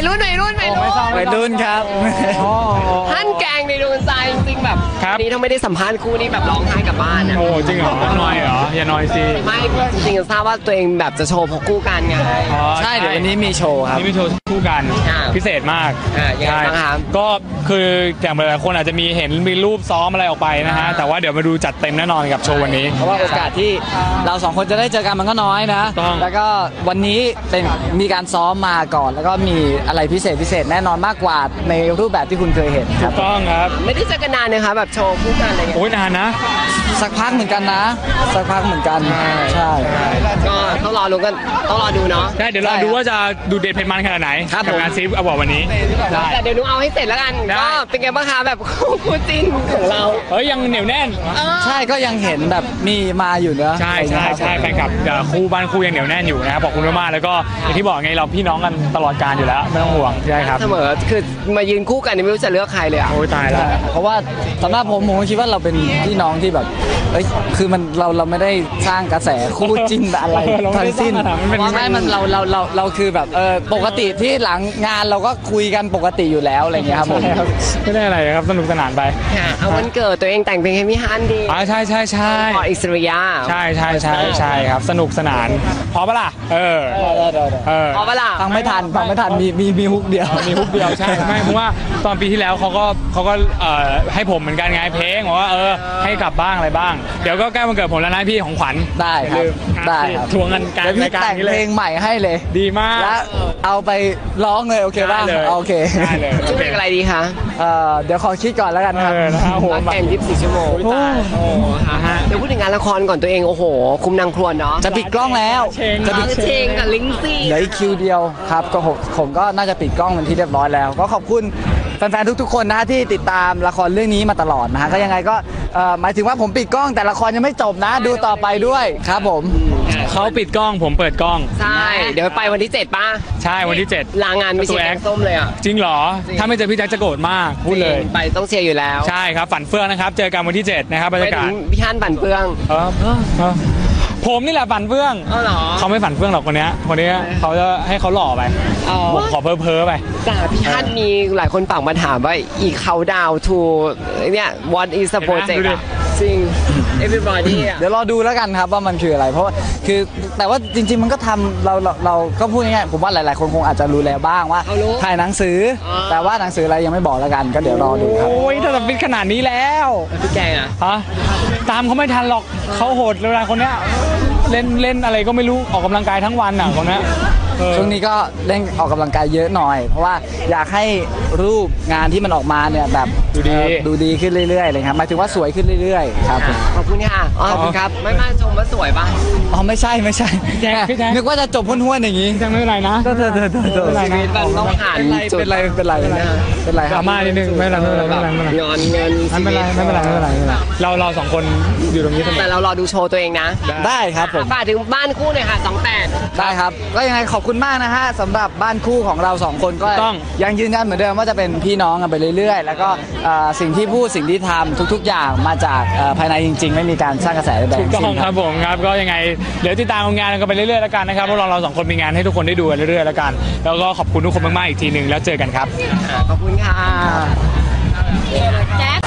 ยรุ่นวัยรุ่นวัยรุ่นวัยรุ่นครับ ท่านแกงในดวงใจจริงๆแบบครับวันนี้ถ้าไม่ได้สัมภาษณ์คู่นี้แบบร้องไห้กลับบ้านอะโอ้จริงเหรอน้อยเหรอ อย่าน้อยสิไม่จริงๆทราบว่าตัวเองแบบจะโชว์พกคู่กันไง อ๋อใช่เดี๋ยววันนี้มีโชว์ครับ นี่มีโชว์คู่กันอ่าพิเศษมากอ่ายังไงบ้างครับก็คืออย่างหลายๆคนอาจจะมีเห็นมีรูปซ้อมอะไรออกไปนะฮะแต่ว่าเดี๋ยวมาดูจัดเต็มแน่นอนกับโชว์วันนี้ เพราะว่าโอกาสที่เราสองคนจะได้เจอกันมันก็น้อยนะ ต้อง แล้วก็วันนี้เป็นมีการซ้อมมาก่อน แล้วก็มีอะไรพิเศษพิเศษแน่นอนมากกว่าในรูปแบบที่คุณเคยเห็นคถูรับกต้องครับไม่ได้เจอกันนานนะคะแบบโชว์คู่กันอะไรอย่างเงี้ยโอ้ยนานนะ สักพักเหมือนกันนะ สักพักเหมือนกันใช่ ก็ต้องรอรู้กันต้องรอดูเนาะได้เดี๋ยวเราใช่ครับดูว่าจะดูเด็ดเผ็ดมันขนาดไหนครับกับผม งานซีฟอวอร์ดวันนี้ได้ แต่เดี๋ยวหนุเอาให้เสร็จแล้วกันได้ ก็เป็นไงบ้างคะแบบคู่จิ้นของเราเฮ้ยยังเหนียวแน่น ใช่ก็ยังเห็นแบบมีมาอยู่เนอะใช่ใช่ใช่แฟนคลับเอ่อคู่บ้านคู่ยังเหนียวแน่นอยู่นะครับขอบคุณมากๆแล้วก็อย่างที่บอกไงเราพี่น้องกันตลอดการอยู่แล้วไม่ต้องห่วงใช่ครับเสมอคือมายืนคู่กันนี่ไม่รู้จะเลือกใครเลยอะโอ้ยตายแล้วเพราะว่าสำหรับผมผมก็คิดว่าเราเป็นพี่น้องที่แบบเอ้ยคือมันเราเราไม่ได้สร้างกระแสคู่จิ้นอะไรเราไม่ได้ทั้งสิ้นสร้างมันเป็นว่าไม่มันเราเราเราเราคือแบบเออปกติที่หลังงานเราก็คุยกันปกติอยู่แล้วอะไรเงี้ยครับผมใช่ครับไม่ได้อะไรครับสนุกสนานไปค่ะเอาวันเกิดตัวเองแต่งเพลงให้พี่ฮันดีอ๋อใช่ใช่ใช่ขออิสริยาใช่ใช่ใช่ใช่ครับ สนุกสนานพอปะล่ะเออเออพอปะล่ะฟังไม่ทันฟังไม่ทันมีมีมีฮุกเดียว มีฮุกเดียวใช่ไม่เพราะว่าตอนปีที่แล้วเขาก็เขาก็เอ่อให้ผมเหมือนกันไงเพลงบอกว่าเออให้กลับบ้างอะไรบ้าง เดี๋ยวก็ใกล้วันเกิดผมแล้วนะพี่ของขวัญได้คอย่ารับลืมได้ครับทวงเงินการเดี๋ยวพี่รายการแต่งนี้เพเลลยงใหม่ให้เลย ดีมาก แล้วเอาไปร้องเลยโอเคป่ะได้เลยโอเคได้เลย ชื่อเพลงอะไรดีคะเอ่อเดี๋ยวขอคิดก่อนแล้วกันครับ เออนะฮะโอ้โหรักแกน24ชั่วโมงโอ้ยตายโอ้ค่ะเดี๋ยวพูดถึงงานละครก่อนตัวเองโอ้โห คุมนางครวนเนาะจะปิดกล้องแล้ว เชง จะปิดเชงกับลิงซี่เหลืออีกคิวเดียวครับก็ผมผมก็น่าจะปิดกล้องเป็นที่เรียบร้อยแล้ว ก็ขอบคุณแฟนๆทุกๆคนนะฮะที่ติดตามละครเรื่องนี้มาตลอดนะฮะก็ยังไงก็เอ่อหมายถึงว่าผมปิดกล้องแต่ละครยังไม่จบนะ ดูต่อไปด้วยครับผม เขาปิดกล้องผมเปิดกล้อง ใช่ เดี๋ยวไปวันที่ 7ป้าใช่วันที่7ลางานไม่ตัใช่วแกแอคงส้มเลยอะจริงเหรอ ถ้าไม่เจอพี่แจ็คจะโกรธมากพูดเลย ไปต้องเชียร์อยู่แล้วใช่ครับฝันเฟื่องนะครับ เจอกันวันที่ 7 นะครับบรรไปยาถึกาศงพี่ฮันปั่นเปื้อง เออเออเออ ผมนี่แหละฝันเฟื่องเออเหรอ เขาไม่ฝันเฟื่องหรอกคนเนี้ยคนเนี้ยเขาจะให้เขาหล่อไปอ๋อ ผมขอเพ้อเพ้อๆไป แต่พี่ฮันมีหลายคนฝากมาถามว่าอีกเขาดาวทูเนี่ย what is the เห็นไหม project ดูดิอะ จริง everybody อะ เดี๋ยวรอดูแล้วกันครับว่ามันคืออะไร เพราะว่าคือแต่ว่าจริง ๆ มันก็ทำเราเราเราก็พูดง่ายๆผมว่าหลาย ๆ คนคงอาจจะรู้แล้วบ้างว่าเขารู้ถ่ายหนังสือออแต่ว่าหนังสืออะไรยังไม่บอกแล้วกัน ก็เดี๋ยวรอดูครับโอ้ยถ้าจะปิดขนาดนี้แล้วพี่แกงอะ ฮะตามเขาไม่ทันหรอกเขาโหดเลยนะคนเนี้ยเล่นเล่นอะไรก็ไม่รู้ออกกำลังกายทั้งวันอะคนเนี้ยเออ ช่วงนี้ก็เล่นออกกำลังกายเยอะหน่อย เพราะว่าอยากให้รูปงานที่มันออกมาเนี่ยแบบ ดูดีเอ่อดูดีขึ้นเรื่อยๆเลยครับหมายถึงว่าสวยขึ้นเรื่อยๆครับผมขอบคุณค่ะอ๋อขอบคุณครับ ไม่มาชมว่าสวยป่ะอ๋อไม่ใช่ไม่ใช่พี่แจ๊คพี่แจ๊คนึกว่าจะจบห้วนๆอย่างนี้พี่แจ็คไม่เป็นไรนะเธอเธอเธอเธอเธอไม่เป็นไรชีวิตนะมันต้องผ่านจุดเป็นไรเป็นไรเป็นไรเป็นไรดครัราบม่านิดนึงไม่เป็นไรไม่เป็นไรไม่เป็นไรไม่เป็นไรงอนเงินไม่เป็นไรไม่เป็นไรไม่เป็นไรไม่เป็นไรเราเราสองคนอยู่ตรงนี้เสมแต่อเรารอดูโชว์ตัวเองนะ ได้ครับผมฝากถึงบ้านคู่หน่อยค่ะ28ได้ครับ ก็ยังไงขอบคุณมากนะฮะสำหรับบ้านคู่ของเราสองคนก็ต้องยังยืนยันเหมือนเดิมว่าจะเป็นพี่น้องกันไปเรื่อยๆ แล้วก็เอ่อสิ่งที่พูดสิ่งที่ทำทุก ๆ อย่างมาจากเอ่อภายในจริง ๆ ไม่มีการสร้างกระแสใดๆถูกทั้งต้อสิ้งนคครัรับบผมครับก็ยังไงเดี๋ยวติดตามงานกันไปเรื่อยๆแล้วกันนะครับพวกเราเราสองคนมีงานให้ทุกคนได้ดูกันเรื่อยๆแล้วกัน แล้วก็ขอบคุณทุกคนมากๆอีกทีหนึ่งแล้วเจอกันครับขอบคุณค่ะแจ็ค